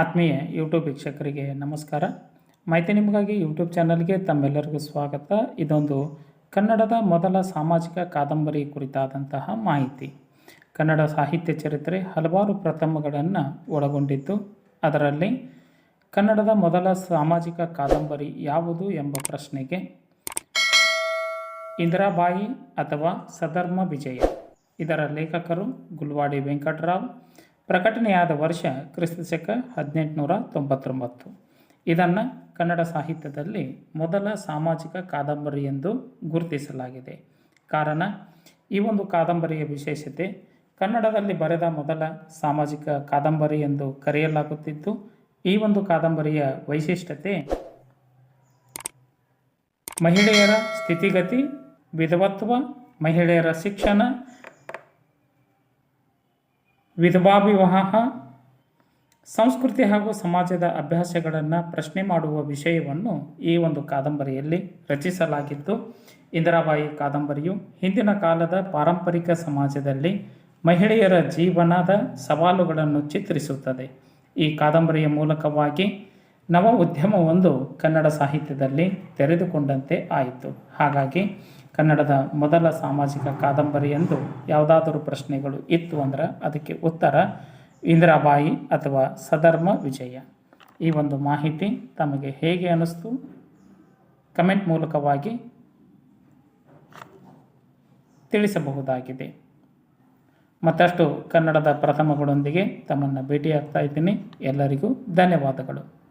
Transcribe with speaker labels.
Speaker 1: ಆತ್ಮೀಯ ಯೂಟ್ಯೂಬ್ ವೀಕ್ಷಕರಿಗೆ ನಮಸ್ಕಾರ. ಮಾಹಿತಿ ನಿಮಗಾಗಿ ಯೂಟ್ಯೂಬ್ ಚಾನಲ್ಗೆ ತಮ್ಮೆಲ್ಲರಿಗೂ ಸ್ವಾಗತ. ಇದೊಂದು ಕನ್ನಡದ ಮೊದಲ ಸಾಮಾಜಿಕ ಕಾದಂಬರಿ ಕುರಿತಾದಂತಹ ಮಾಹಿತಿ. ಕನ್ನಡ ಸಾಹಿತ್ಯ ಚರಿತ್ರೆ ಹಲವಾರು ಪ್ರಥಮಗಳನ್ನು ಒಳಗೊಂಡಿದ್ದು, ಅದರಲ್ಲಿ ಕನ್ನಡದ ಮೊದಲ ಸಾಮಾಜಿಕ ಕಾದಂಬರಿ ಯಾವುದು ಎಂಬ ಪ್ರಶ್ನೆಗೆ ಇಂದಿರಾಬಾಯಿ ಅಥವಾ ಸಧರ್ಮ ವಿಜಯ. ಇದರ ಲೇಖಕರು ಗುಲ್ವಾಡಿ ವೆಂಕಟರಾವ್ ಪ್ರಕಟಣೆಯಾದ ವರ್ಷ ಕ್ರಿಸ್ತಶಕ ಹದಿನೆಂಟುನೂರ ತೊಂಬತ್ತೊಂಬತ್ತು. ಇದನ್ನು ಕನ್ನಡ ಸಾಹಿತ್ಯದಲ್ಲಿ ಮೊದಲ ಸಾಮಾಜಿಕ ಕಾದಂಬರಿ ಎಂದು ಗುರುತಿಸಲಾಗಿದೆ. ಕಾರಣ, ಈ ಒಂದು ಕಾದಂಬರಿಯ ವಿಶೇಷತೆ, ಕನ್ನಡದಲ್ಲಿ ಬರೆದ ಮೊದಲ ಸಾಮಾಜಿಕ ಕಾದಂಬರಿ ಎಂದು ಕರೆಯಲಾಗುತ್ತಿದ್ದು, ಈ ಒಂದು ಕಾದಂಬರಿಯ ವೈಶಿಷ್ಟ್ಯತೆ, ಮಹಿಳೆಯರ ಸ್ಥಿತಿಗತಿ, ವಿಧವತ್ವ, ಮಹಿಳೆಯರ ಶಿಕ್ಷಣ ವಿಧವಾ ವಿವಾಹ ಸಂಸ್ಕೃತಿ ಹಾಗೂ ಸಮಾಜದ ಅಭ್ಯಾಸಗಳನ್ನು ಪ್ರಶ್ನೆ ಮಾಡುವ ವಿಷಯವನ್ನು ಈ ಒಂದು ಕಾದಂಬರಿಯಲ್ಲಿ ರಚಿಸಲಾಗಿದ್ದು, ಇಂದಿರಾಬಾಯಿ ಕಾದಂಬರಿಯು ಹಿಂದಿನ ಕಾಲದ ಪಾರಂಪರಿಕ ಸಮಾಜದಲ್ಲಿ ಮಹಿಳೆಯರ ಜೀವನದ ಸವಾಲುಗಳನ್ನು ಚಿತ್ರಿಸುತ್ತದೆ. ಈ ಕಾದಂಬರಿಯ ಮೂಲಕವಾಗಿ ನವ ಉದ್ಯಮವೊಂದು ಕನ್ನಡ ಸಾಹಿತ್ಯದಲ್ಲಿ ತೆರೆದುಕೊಂಡಂತೆ ಆಯಿತು. ಹಾಗಾಗಿ ಕನ್ನಡದ ಮೊದಲ ಸಾಮಾಜಿಕ ಕಾದಂಬರಿ ಎಂದು ಯಾವುದಾದರೂ ಪ್ರಶ್ನೆಗಳು ಇತ್ತು ಅಂದ್ರೆ ಅದಕ್ಕೆ ಉತ್ತರ ಇಂದಿರಾಬಾಯಿ ಅಥವಾ ಸಧರ್ಮ ವಿಜಯ. ಈ ಒಂದು ಮಾಹಿತಿ ತಮಗೆ ಹೇಗೆ ಅನ್ನಿಸ್ತು? ಕಮೆಂಟ್ ಮೂಲಕವಾಗಿ ತಿಳಿಸಬಹುದಾಗಿದೆ. ಮತ್ತಷ್ಟು ಕನ್ನಡದ ಪ್ರಥಮಗಳೊಂದಿಗೆ ತಮ್ಮನ್ನು ಭೇಟಿಯಾಗ್ತಾ ಇದ್ದೀನಿ. ಎಲ್ಲರಿಗೂ ಧನ್ಯವಾದಗಳು.